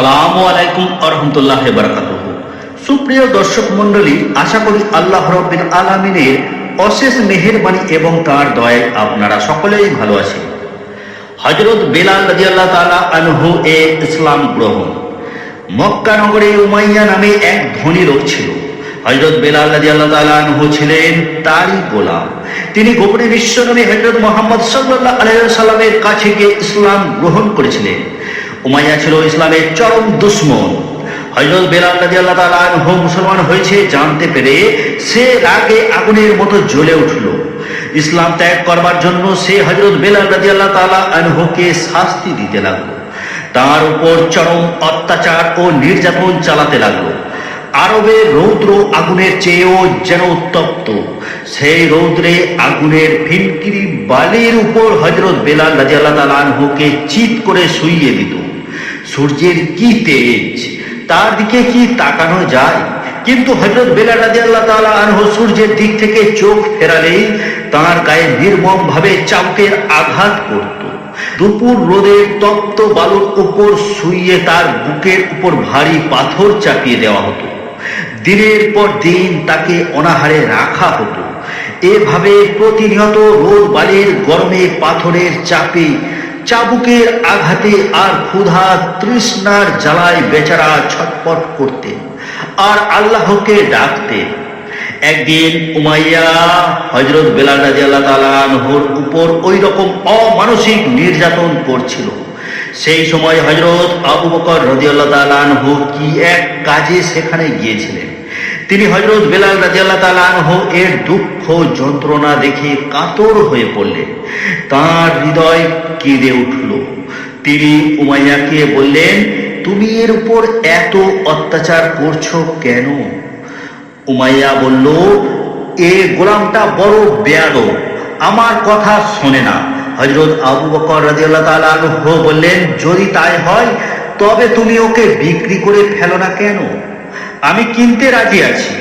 সালামু আলাইকুম আরহামতুল্লাহ বারাকাতুহ সুপ্রিয় দর্শক মণ্ডলী, আশা করি আল্লাহ রব্বিল আলামিনের অশেষ মেহেরবানি এবং তার দয়ায় আপনারা সকলেই ভালো আছেন। হজরত বেলাল রাদিয়াল্লাহ তাআলা আনহু এ ইসলাম গ্রহণ। মক্কা নগরে উমাইয়া নামে এক ধনী লোক ছিল। হজরত বেলাল রাদিয়াল্লাহ তাআলা আনহু ছিলেন তারই গোলাম। তিনি গোপনে বিশ্বনবী হজরত মোহাম্মদ সাল্লাল্লাহু আলাইহি সাল্লামের কাছে গিয়ে ইসলাম গ্রহণ করেছিলেন। উমাইয়া ছিল ইসলামের চরম দুশ্মন। হজরত বেলাল রাদিয়াল্লাহু তাআলা আনহু মুসলমান হয়েছে জানতে পেরে সে রাগে আগুনের মতো জ্বলে উঠল। ইসলাম ত্যাগ করবার জন্য সে হজরত বেলাল রাদিয়াল্লাহু তাআলা আনহুকে শাস্তি দিতে লাগল। তার উপর চরম অত্যাচার ও নির্যাতন চালাতে লাগল। আরবের রৌদ্র আগুনের চেয়েও যেন উত্তপ্ত। সেই রৌদ্রে আগুনের ফিনকিরি বালির উপর হজরত বেলাল রাজিয়াল্লাহ তাআলা আনহুকে চিত করে শুইয়ে দিত। সূর্যের কি তেজ? তার দিকে কি তাকানো যায়? কিন্তু হজরত বেলাল রাজিয়াল্লাহ তাআলা আনহু সূর্যের দিক থেকে চোখ ফেরালেই তার গায়ে নির্মম ভাবে চাবুকের আঘাত করত। দুপুর রোদের তপ্ত বালুর উপর শুইয়ে তার বুকের উপর ভারী পাথর চাপিয়ে দেওয়া হতো। দিনের পর দিন তাকে অনাহারে রাখা হতো। এভাবে প্রতিনিয়ত রোদ বালির গরমে পাথরের চাপে চাবুকের আঘাতে আর ক্ষুধা তৃষ্ণার জ্বালায় বেচারা ছটপট করতেন আর আল্লাহকে ডাকতেন। একদিন উমাইয়া হজরত বেলাল রাজি আল্লাহ তালাহর উপর ওই রকম অমানসিক নির্যাতন করছিল। সেই সময় হজরত আবু বকর রাজি আল্লাহ তালাহু কি এক কাজে সেখানে গিয়েছিলেন? তিনি হজরত বেলাল রাজি আল্লাহ তালাহু এর দুঃখ যন্ত্রণা দেখে কাতর হয়ে পড়লেন। তার হৃদয় কেঁদে উঠল। তিনি উমাইয়াকে বললেন, তুমি এর উপর এত অত্যাচার করছ কেন? উমাইয়া বলল, এ গোলামটা বড় বেয়াদ আমার কথা শোনে না। হজরত আবু বকর রাজিয়াল্লাহ আনহু বললেন, যদি তাই হয়, তবে তুমি ওকে বিক্রি করে ফেলো না কেন? আমি কিনতে রাজি আছি।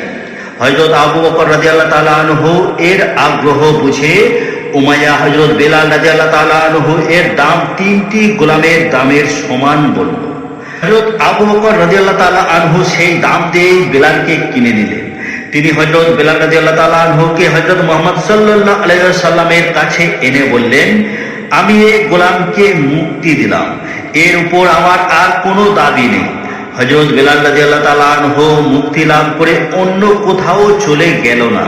হজরত আবু বকর রাজিয়াল্লাহ তাআলা আনহু এর আগ্রহ বুঝে উমাইয়া হজরত বেলাল রাজিয়াল্লাহ তাআলা আনহু এর দাম তিনটি গোলামের দামের সমান বলল। হজরত আবু বকর রাজিয়াল্লাহ তাআলা আনহু সেই দাম দিয়েই বেলালকে কিনে নিলেন। তিনি হজরত বেলাল রাজি আল্লাহ তালা আনহুকে হজরত মোহাম্মদ সাল্লাহ আলাইসাল্লামের কাছে এনে বললেন, আমি এই গোলামকে মুক্তি দিলাম। এর উপর আমার আর কোনো দাবি নেই। হজরত বেলাল রাজি আল্লাহ তালা আনহু মুক্তি লাভ করে অন্য কোথাও চলে গেল না।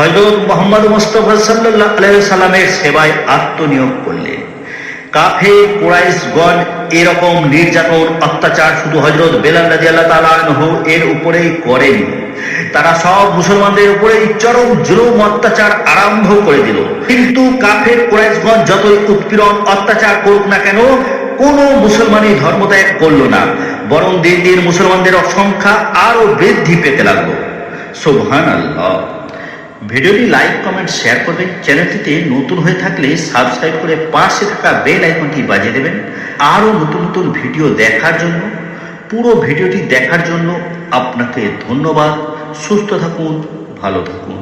হজরত মোহাম্মদ মুস্তফা সাল্লাহ আলাইসাল্লামের সেবায় আত্মনিয়োগ করলেন কাফে কোরাইশগণ এরকম নির্যাতন, অত্যাচার শুধু হজরত বেলাল রাজি আল্লাহ তালাহ এর উপরেই করেন। তারা সব মুসলমানদের উপরে চরম জুলুম, অত্যাচার আরম্ভ করে দিল। কিন্তু কাফের, কোরাইশগণ যতই উৎপীড়ন, অত্যাচার করুক না কেন কোনো মুসলমানই ধর্মত্যাগ করল না, বরং দিন দিন মুসলমানদের সংখ্যা আরও বৃদ্ধি পেতে লাগল। সোভান আল্লাহ ভিডিওটি লাইক, কমেন্ট, শেয়ার করবেন। চ্যানেলটিতে নতুন হয়ে থাকলে সাবস্ক্রাইব করে পাশে থাকা বেল আইকনটি বাজিয়ে দেবেন। আরও নতুন নতুন ভিডিও দেখার জন্য, পুরো ভিডিওটি দেখার জন্য আপনাকে ধন্যবাদ। সুস্থ থাকুন, ভালো থাকুন।